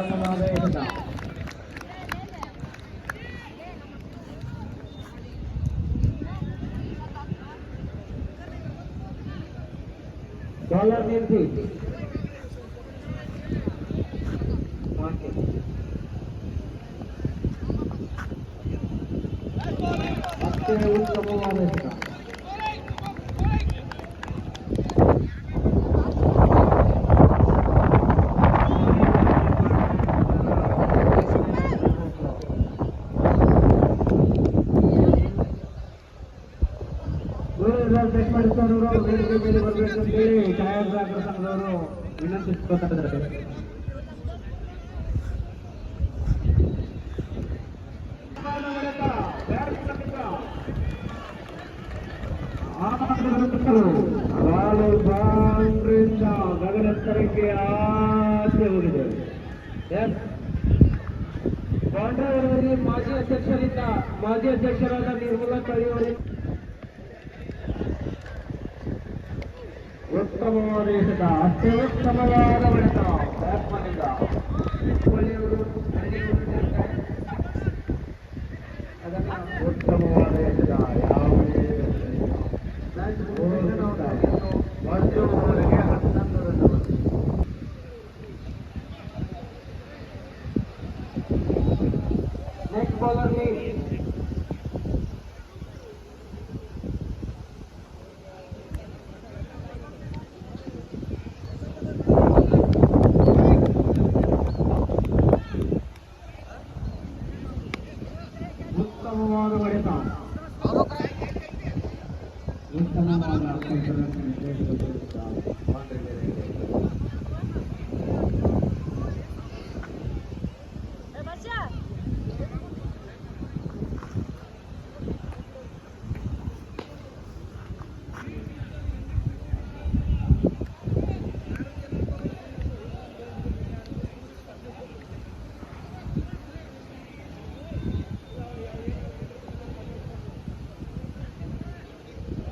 ಉತ್ತಮವಾದ ಎಸೆತ ಬಾಲರ್ ನಿಲ್ಸಿ ವಿನಂತಿಸ್ಕೊತಾರೆ ಬಾಲು ಬಾಂಡ್ರಿಂದ ಗಗನೆತ್ತರಕ್ಕೆ ಆಚೆ ಹೋಗಿದೆ ಎಸ್ ಬಾಂಡ್ರವರಲ್ಲಿ ಮಾಜಿ ಅಧ್ಯಕ್ಷರಿಂದ ಮಾಜಿ ಅಧ್ಯಕ್ಷರಾದ ನಿರ್ಮಲಾ ಕಳಿಯವರಿಗೆ ಉತ್ತಮವಾದ ಎಸೆತ ಅಷ್ಟೇ ಉತ್ತಮವಾದ ಹೊಡೆತ ಬ್ಯಾಟ್ಮನ್ನಿಂದ ಕೊಹ್ಲಿಯವರು ಅದನ್ನ ಉತ್ತಮವಾದ ಎಸೆತ ಯಾವುದೇ ಮ್ಯಾಚ್ ಒಂದು ಓವರ್ಗೆ ಹನ್ನೊಂದು ರನ್ಗಳು. ನೆಕ್ಸ್ಟ್ ಬಾಲರ್ ಉತ್ತಮವಾದ ಹೊಡೆತ ಉತ್ತಮವಾದ ಕಾಂಟ್ರಿಬ್ಯೂಷನ್ ಸೇರಿಸುತ್ತಾ ಬಾಂಡ್ರಿಗೆ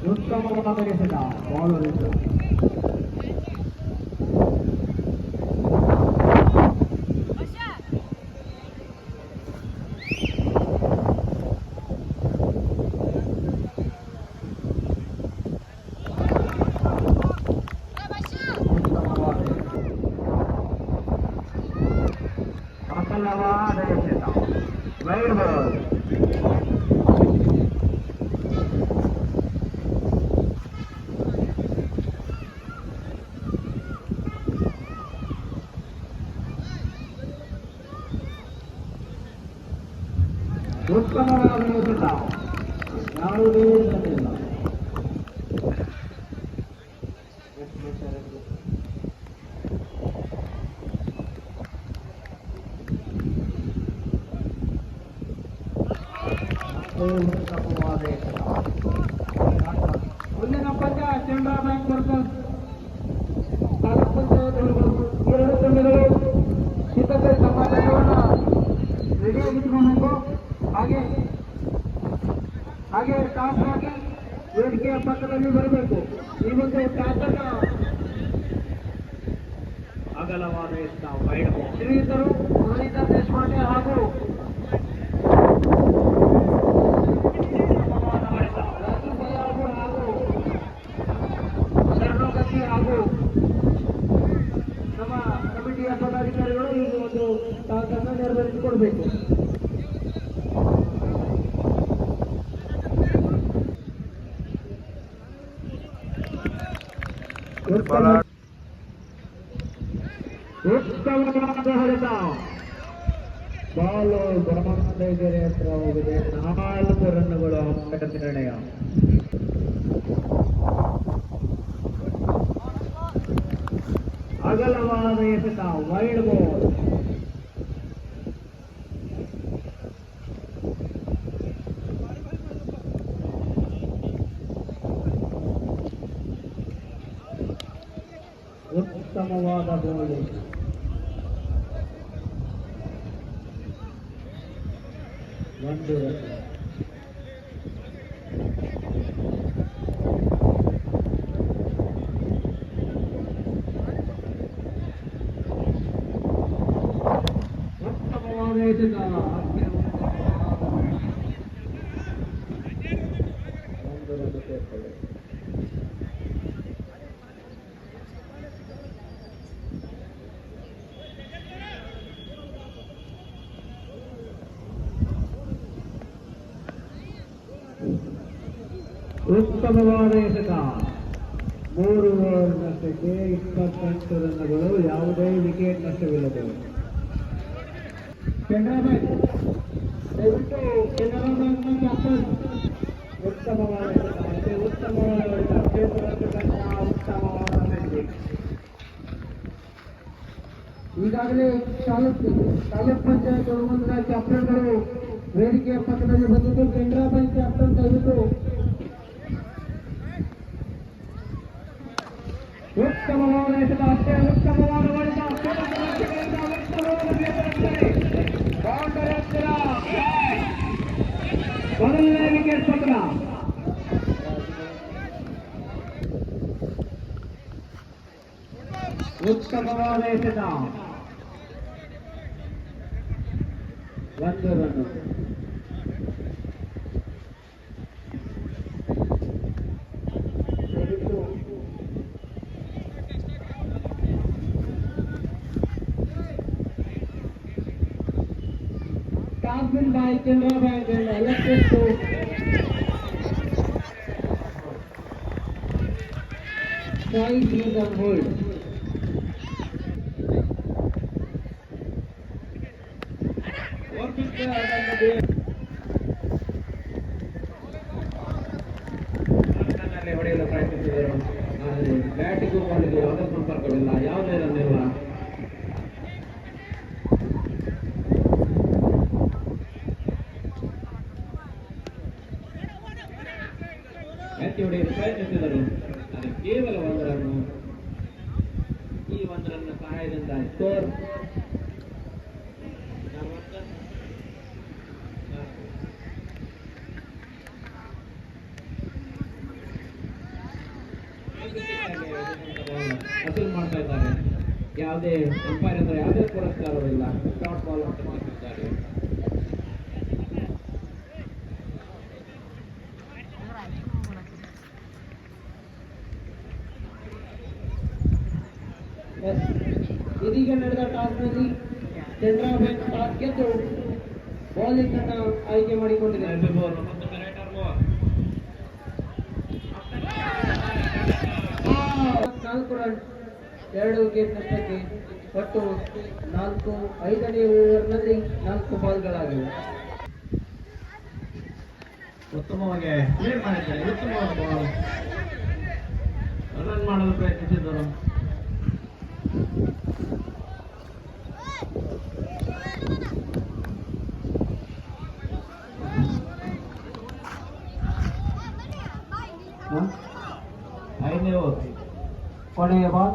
ಉತ್ತಮವಾದ ಎಸೆತ ಬಾಲ್ ಎಸೆತ ಉತ್ತಮವಾದ ಎಸೆತ. ಅಗಲವಾದ ಎಸೆತ ವೈಡ್ ಬಾಲ್ ಉತ್ತಮವಾದ ಎಸೆತ ಯಾವುದೇ ಇಲ್ಲ ಉತ್ತಮವಾದ ಎಸೆತ ಮುಂದಿನ ಪಂದ್ಯ ಕೆನರಾ ಬ್ಯಾಂಕ್ ವರ್ಸಸ್ ತಾಲೂಕು ಪಂಚಾಯತ್ ಎರಡು ತಂಡಗಳು ಸಿದ್ಧತೆ ಸಮಾಧಾನವನ್ನು ರೆಡಿಯಾಗಿಟ್ಕೊಳ್ಬೇಕು ಹಾಗೆ ಹಾಗೆ ಟಾಸ್ ಆಗಿ ವೇದಿಕೆಯ ಪಕ್ಕದಲ್ಲಿ ಬರಬೇಕು. ಈ ಒಂದು ಅಗಲವಾದ ಎತ್ತ ವೈಡ್ ಉತ್ತಮವಾದ ಹೊಡೆತ ಬಾಲು ದಾವಣಗೆರೆ ಹತ್ರ ಹೋಗಿದೆ ನಾಲ್ಕು ರನ್ನುಗಳು ಅಂಕದ ನಿರ್ಣಯ ಅಗಲವಾದ ಎಸೆತ ವೈಡ್ ಬಾಲ್ ಉತ್ತಮವಾದ ಬೌಲಿಂಗ್ ಒಂದು ರನ್ ಎಸೆತ ಒಂದು ರನ್ ಸೇರ್ತದೆ ಉತ್ತಮವಾದ ಎಸೆತ ಮೂರು ನಷ್ಟಕ್ಕೆ ಇಪ್ಪತ್ತೆಂಟು ರನ್ಗಳು ಯಾವುದೇ ವಿಕೆಟ್ ನಷ್ಟವಿಲ್ಲದೆ. ಕೆನರಾ ಬ್ಯಾಂಕ್ ದಯವಿಟ್ಟು ಕೆನರಾ ಬ್ಯಾಂಕ್ನ ಕ್ಯಾಪ್ಟನ್ ಉತ್ತಮವಾದ ಉತ್ತಮವಾದ ಉತ್ತಮವಾದ ಈಗಾಗಲೇ ತಾಲೂಕ್ ತಾಲೂಕ್ ಪಂಚಾಯತ್ ಒಳಗೊಂಡ ఉత్సవవేసిన వందరను కాస్మిన్ బాయ్ ಬ್ಯಾಟಿಗೂ ಬಾಲಿಗೂ ಯಾವುದೇ ಸಂಪರ್ಕವಿಲ್ಲ ಯಾವುದೇ ರನ್ ಇಲ್ಲ ಎತ್ತಿ ಹೊಡೆಯಲು ಪ್ರಯತ್ನಿಸಿದರು ಆದರೆ ಕೇವಲ ಒಂದು ರನ್ನು ಈ ಒಂದು ರನ್ನ ಸಹಾಯದಿಂದ ಸ್ಕೋರ್ ವಸೂಲ್ ಮಾಡ್ತಾ ಇದ್ದಾರೆ. ಯಾವುದೇ ಅಂಪೈರ್ ಅಂದ್ರೆ ಯಾವುದೇ ಪುರಸ್ಕಾರವಿಲ್ಲ ಶಾರ್ಟ್ ಬಾಲ್ ಅಂತ ಮಾಡ್ತಿದ್ದಾರೆ. ಇದೀಗ ನಡೆದ ಟಾಸ್ನಲ್ಲಿ ಕೆನರಾ ಬ್ಯಾಂಕ್ ಟಾಸ್ ಗೆದ್ದು ಬೌಲಿಂಗ್ ಅನ್ನು ಆಯ್ಕೆ ಮಾಡಿಕೊಂಡಿದೆ ನಾಲ್ಕು ರನ್ ಎರಡು ವಿಕೆಟ್ ನಷ್ಟಕ್ಕೆ ಒಟ್ಟು ನಾಲ್ಕು ಐದನೇ ಓವರ್ನಲ್ಲಿ ನಾಲ್ಕು ಬಾಲ್ಗಳಾಗಿವೆ ಉತ್ತಮವಾಗಿ ಪ್ಲೇ ಮಾಡಿದ್ದಾರೆ. ಉತ್ತಮವಾದ ಬಾಲ್ ರನ್ ಮಾಡಲು ಪ್ರಯತ್ನಿಸಿದರು ಐದನೇ ಓವರ್ ಕೊನೆಯ ಬಾಲ್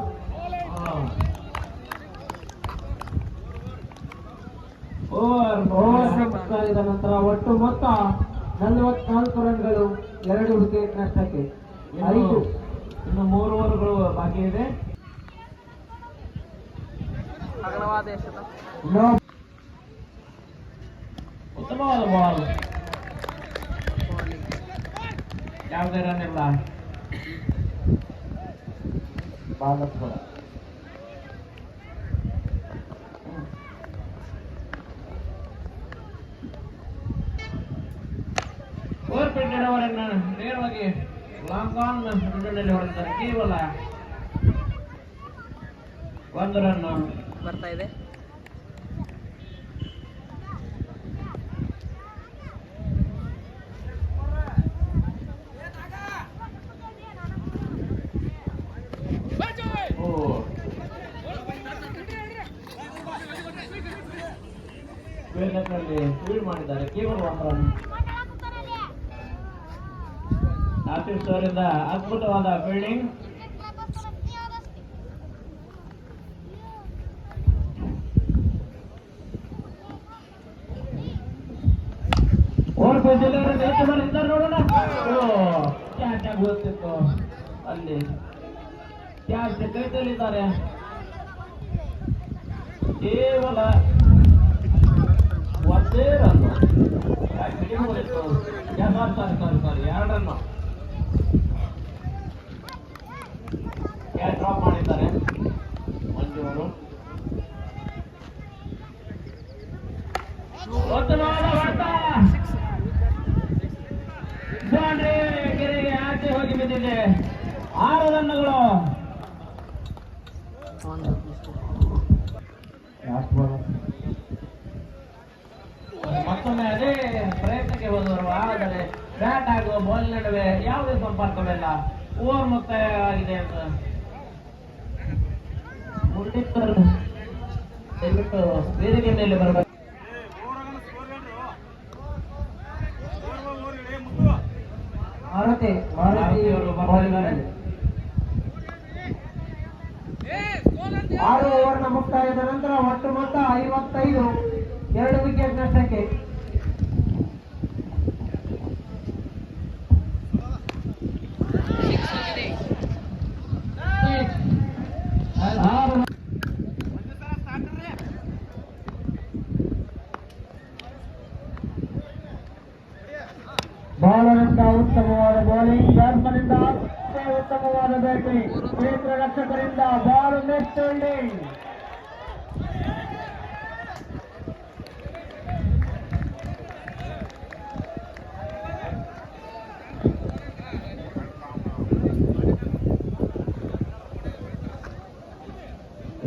ಮುಕ್ತಾಯದ ನಂತರ ಒಟ್ಟು ಮೊತ್ತ ನಲವತ್ನಾಲ್ಕು ರನ್ಗಳು ಎರಡು ವಿಕೆಟ್ ನಷ್ಟಕ್ಕೆ. ಐದು. ಇನ್ನು ಮೂರು ಓವರ್ಗಳು ಬಾಕಿ ಇದೆ. ಉತ್ತಮವಾದ ಬಾಲ್ ಯಾವುದೇ ರನ್ ಇಲ್ಲ. ಬಾಲ್ ನೇರವಾಗಿ ಲಾಂಗ್ ಆನ್ ಮಿಡಲ್ನಲ್ಲಿ ಹೊಡೆದಿದ್ದಾರೆ ಕೇವಲ ಒಂದು ರನ್ ಬರ್ತಾ ಇದೆ. ಮಾಡಿದ್ದಾರೆ. ಕೇವಲ ಒಂದು ರನ್ ಇಂದ ಅದ್ಭುತವಾದ ಮಾಡಿದ್ದಾರೆ ನೋಡೋಣ. ಹೋಗ್ತಿತ್ತು ಅಲ್ಲಿ. ಕ್ಯಾಶ್ ಕೈತಲ್ಲಿದ್ದಾರೆ. ಕೇವಲ ನಡುವೆ ಸ್ವಲ್ಪ ಸಂಪರ್ಕವಿಲ್ಲ. ಓವರ್ ಮುಕ್ತಾಯ ಆಗಿದೆ ಅಂತ. ಮುರಳೀಧರ್ ದಯವಿಟ್ಟು ವೇದಿಕೆ ಮೇಲೆ ಬರಬೇಕು ಆರು ಓವರ್ನ ಮುಕ್ತಾಯದ ನಂತರ ಒಟ್ಟು ಮೊತ್ತ ಐವತ್ತೈದು. ಎರಡು ವಿಕೆಟ್ ನಷ್ಟಕ್ಕೆ. ಬಾಲರಿಂದ ಉತ್ತಮವಾದ ಬೌಲಿಂಗ್ ಬ್ಯಾಟ್ಸ್ಮನ್ನಿಂದ ಅಷ್ಟೇ ಉತ್ತಮವಾದ ಬ್ಯಾಟಿಂಗ್ ಕ್ಷೇತ್ರ ರಕ್ಷಕರಿಂದ ಬಾಲ್ ನೆಕ್ಸ್ಟ್ ಫೀಲ್ಡಿಂಗ್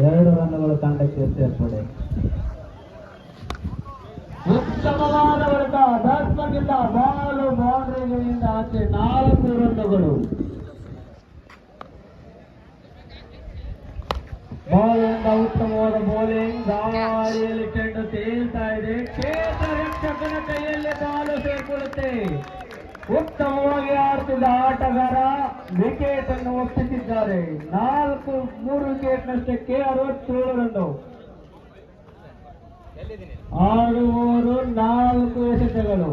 ಎರಡು ರನ್ನುಗಳು ತಂಡಕ್ಕೆ ಸೇರ್ಪಡೆ ಉತ್ತಮವಾದ ವರ್ಗ ಬ್ಯಾಟ್ಸ್ಮನ್ನಿಂದ ಬಾಲು ಬೌಂಡ್ರಿಗಳಿಂದ ಆಚೆ ನಾಲ್ಕು ರಂಗಗಳು. ಬಾಲಿಂದ ಉತ್ತಮವಾದ ಬೌಲಿಂಗ್ ಗಾಳಿಯಲ್ಲಿ ಚೆಂಡು ತೇಲ್ತಾ ಇದೆ. ಕ್ಷೇತ್ರ ರಕ್ಷಕನ ಕೈಯಲ್ಲಿ ಬಾಲು ಸೇರ್ಕೊಳ್ಳುತ್ತೆ. ಉತ್ತಮವಾಗಿ ಆಡ್ತಿದ್ದ ಆಟಗಾರ ವಿಕೆಟ್ ಅನ್ನು ಒಪ್ಪಿಸಿದ್ದಾರೆ. ನಾಲ್ಕು, ಮೂರು ವಿಕೆಟ್ ನಷ್ಟಕ್ಕೆ ಅರವತ್ತೇಳು ರನ್ನು. ಆಡುವವರು ನಾಲ್ಕು ಎಸೆತಗಳು.